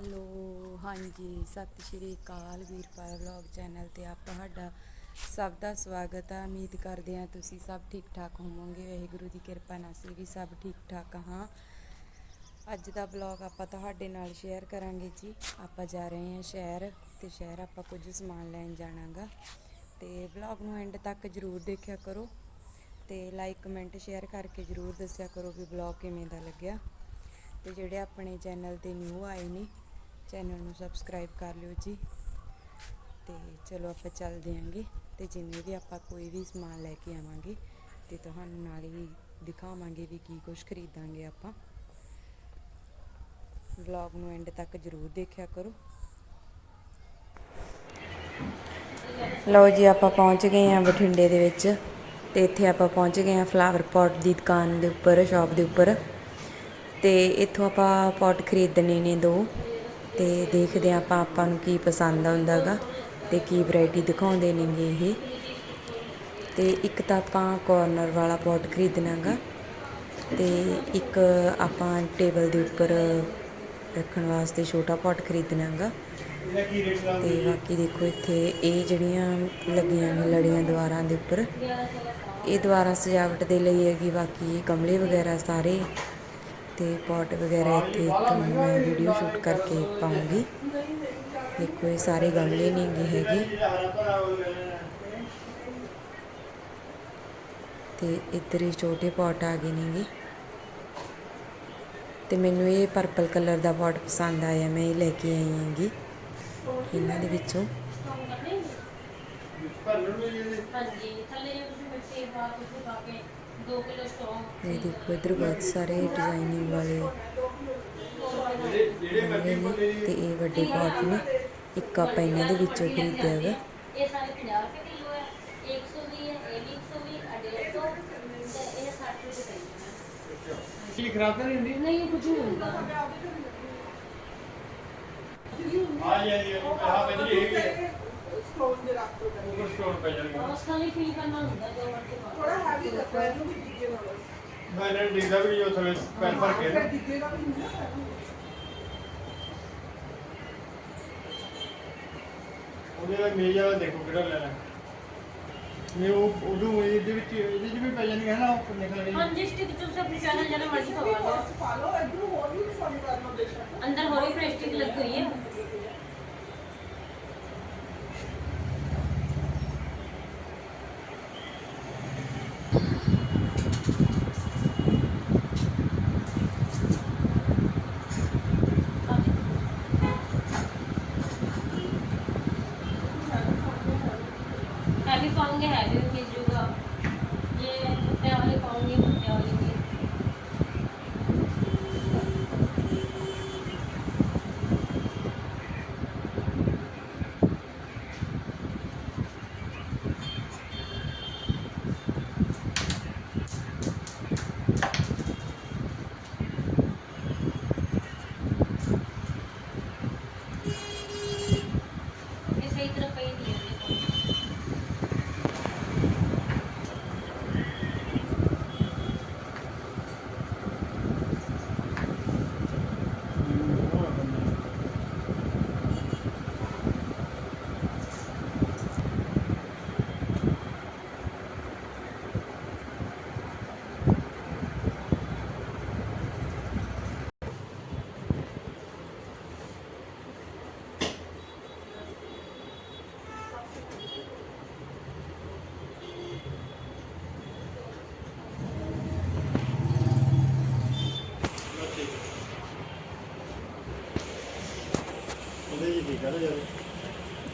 Hello, ਹਾਂਜੀ, ਸਤਿ ਸ਼੍ਰੀ ਅਕਾਲ Veerpal vlog channel ਤੇ ਆਪ ਤੁਹਾਡਾ ਸਭ ਦਾ ਸਵਾਗਤ ਹੈ ਉਮੀਦ ਕਰਦੇ ਹਾਂ ਤੁਸੀਂ ਸਭ ਠੀਕ ਠਾਕ ਹੋਵੋਗੇ। ਵਾਹਿਗੁਰੂ ਦੀ ਕਿਰਪਾ ਨਾਲ ਅਸੀਂ ਵੀ ਸਭ ਠੀਕ ਠਾਕ ਹਾਂ। ਅੱਜ ਦਾ ਵਲੌਗ ਆਪਾਂ ਤੁਹਾਡੇ ਨਾਲ ਸ਼ੇਅਰ ਕਰਾਂਗੇ ਜੀ। ਆਪਾਂ ਜਾ ਰਹੇ ਹਾਂ ਸ਼ਹਿਰ ਤੇ ਸ਼ਹਿਰ ਆਪਾਂ ਕੁਝ ਸਮਾਨ ਲੈਣ ਜਾਣਾਗਾ। ਤੇ ਵਲੌਗ ਨੂੰ ਐਂਡ ਤੱਕ ਜਰੂਰ ਦੇਖਿਆ ਕਰੋ ਤੇ ਲਾਈਕ ਕਮੈਂਟ ਸ਼ੇਅਰ ਕਰਕੇ ਜਰੂਰ ਦੱਸਿਆ ਕਰੋ ਵੀ ਵਲੌਗ ਕਿਵੇਂ ਦਾ ਲੱਗਿਆ। ਤੇ ਜਿਹੜੇ ਆਪਣੇ ਚੈਨਲ ਤੇ ਨਿਊ ਆਏ ਨੇ ਚੈਨਲ ਨੂੰ ਸਬਸਕ੍ਰਾਈਬ ਕਰ ਲਿਓ ਜੀ। ਤੇ ਚਲੋ ਆਪਾਂ ਚੱਲਦੇ ਆਂਗੇ। ਤੇ ਜਿੰਨੇ ਵੀ ਆਪਾਂ ਕੋਈ ਵੀ ਸਮਾਨ ਲੈ ਕੇ ਆਵਾਂਗੇ, ਤੇ ਤੁਹਾਨੂੰ ਨਾਲ ਹੀ ਦਿਖਾਵਾਂਗੇ ਵੀ ਕੀ ਕੁਝ ਖਰੀਦਾਂਗੇ ਆਪਾਂ। ਵਲੌਗ ਨੂੰ ਐਂਡ ਤੱਕ ਜਰੂਰ ਦੇਖਿਆ ਕਰੋ। ਲਓ ਜੀ, ਆਪਾਂ ਪਹੁੰਚ ਗਏ ਹਾਂ ਬਠਿੰਡੇ ਦੇ ਵਿੱਚ। ਤੇ ਇੱਥੇ ਆਪਾਂ ਪਹੁੰਚ ਗਏ ਹਾਂ ਫਲਾਵਰ ਪੌਟ ਦੀ ਦੁਕਾਨ ਦੇ ਉੱਪਰ ਸ਼ਾਪ ਦੇ ਉੱਪਰ। ਤੇ ਇੱਥੋਂ ਆਪਾਂ ਪੌਟ ਖਰੀਦਣੇ ਨੇ ਦੋ। ਤੇ ਦੇਖਦੇ ਹਾਂ ਆਪਾਂ ਆਪਾਂ ਨੂੰ ਕੀ ਪਸੰਦ ਆਉਂਦਾਗਾ ਤੇ ਕੀ ਵੈਰਾਈਟੀ ਦਿਖਾਉਂਦੇ ਨੇਗੇ ਇਹ। ਤੇ ਇੱਕ ਤਾਂ ਆਪਾਂ ਕੋਰਨਰ ਵਾਲਾ ਪੌਟ ਖਰੀਦਣਾਗਾ ਤੇ ਇੱਕ ਆਪਾਂ ਟੇਬਲ ਦੇ ਉੱਪਰ ਰੱਖਣ ਵਾਸਤੇ ਛੋਟਾ ਪੌਟ ਖਰੀਦਣਾਗਾ ਤੇ ਬਾਕੀ ਦੇਖੋ ਇੱਥੇ ਇਹ ਜਿਹੜੀਆਂ ਲੱਗੀਆਂ ਨੇ ਲੜੀਆਂ ਦੀਵਾਰਾਂ ਦੇ ਉੱਪਰ, ਇਹ ਦੀਵਾਰਾਂ ਸਜਾਵਟ ਦੇ ਲਈ ਹੈਗੀ, ਬਾਕੀ ਇਹ ਗਮਲੇ ਵਗੈਰਾ ਸਾਰੇ ਤੇ ਪੋਟ ਵਗੈਰਾ ਇੱਥੇ ਤੁਹਾਨੂੰ ਮੈਂ ਵੀਡੀਓ ਸ਼ੂਟ ਕਰਕੇ ਪਾਉਂਗੀ। ਦੇਖੋ, ਇਹ ਸਾਰੇ ਗਮਲੇ ਨੇਗੇ ਹੈਗੇ। ਤੇ ਇੱਧਰ ਹੀ ਛੋਟੇ ਪੋਟ ਆ ਗਏ ਨੇਗੇ। ਤੇ ਮੈਨੂੰ ਇਹ ਪਰਪਲ ਕਲਰ ਦਾ ਪੋਟ ਪਸੰਦ ਆਇਆ, ਮੈਂ ਇਹ ਲੈ ਕੇ ਆਈ ਹਾਂਗੀ। ਇਹਨਾਂ ਦੇ ਵਿੱਚੋਂ। ਹਾਂਜੀ, ਥੱਲੇ ਤੁਸੀਂ ਮਿੱਟੀ ਪਾ ਤੁਸੀਂ ਪਾ ਕੇ ਇਹ ਦੇਖੋ ਇੱਧਰ ਬਹੁਤ ਸਾਰੇ ਡਿਜ਼ਾਈਨਿੰਗ ਵਾਲੇ ਨੇ ਤੇ ਇਹ ਵੱਡੇ ਪੌਟ ਨੇ। ਇੱਕ ਆਪਾਂ ਇਹਨਾਂ ਦੇ ਵਿੱਚੋਂ ਖਰੀਦਿਆ ਹੈਗਾ ਇਹ ਸਾਰੇ 50 ਰੁਪਏ ਕਿਲੋ ਹੈ 120 ਹੈ ਇਹ ਵੀ 120 150 ਤੇ ਇਹ 60 ਰੁਪਏ ਕਿਲੋ ਹੈ। ਚੀਜ਼ ਖਰਾਬ ਤਾਂ ਨਹੀਂ ਹੁੰਦੀ? ਨਹੀਂ ਕੁਝ ਨਹੀਂ ਹੁੰਦਾ। ਆ ਜੀ ਆ ਜੀ ਆਹ ਭਾਜੀ ਇਹ ਵੀ ਸਟੋਨ ਦੇ ਰੱਖ ਦੋ। ਸਟੋਰ ਪੈ ਜਾਣਗੇ। ਉਸ ਵੀ ਫੀਲ ਕਰਨਾ ਹੁੰਦਾ ਜੋ ਮਰਜ਼ੀ ਪਾ ਥੋੜਾ ਹੈਵੀ ਲੱਗਦਾ ਹੈ ਇਹਨੂੰ ਵੀ ਡਿੱਗੇ ਨਾਲ ਮੈਂ ਇਹਨਾਂ ਨੂੰ ਦੇਖਦਾ ਵੀ ਉਹ ਥਲੇ ਪੈਰ ਭਰ ਕੇ ਫਿਰ ਡਿੱਗੇਗਾ ਵੀ ਨਹੀਂ ਨਾ ਉਹਦੇ ਦਾ ਮੇਜ ਵਾਲਾ ਦੇਖੋ ਕਿਹੜਾ ਲੈਣਾ ਇਹ ਉਹ ਉਦੋਂ ਇਹਦੇ ਵਿੱਚ ਇਹਦੇ ਚ ਵੀ ਪੈ ਜਾਣਗੇ ਹਨਾ ਉਹ ਨਿਕਲ ਰਹੀ ਹਾਂਜੀ ਸਟਿਕ ਤੁਸੀਂ ਆਪਣੀ ਚੈਨਲ ਜਿਹੜਾ ਮਰਜ਼ੀ ਪਵਾ ਲਓ ਪਾ ਲਓ ਇਧਰ ਹੋਰ ਵੀ ਸੋਨੀ ਕਰ ਲਓ ਬੇਸ਼ੱਕ ਅੰਦਰ ਹੋਰ ਵੀ ਪ੍ਰਿੰਟਿੰਗ ਲੱਗੀ ਹੋਈ ਹੈ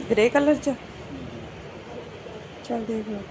ਗ੍ਰੇ ਕਲਰ ਚ? ਚੱਲ ਦੇਖ ਲਓ।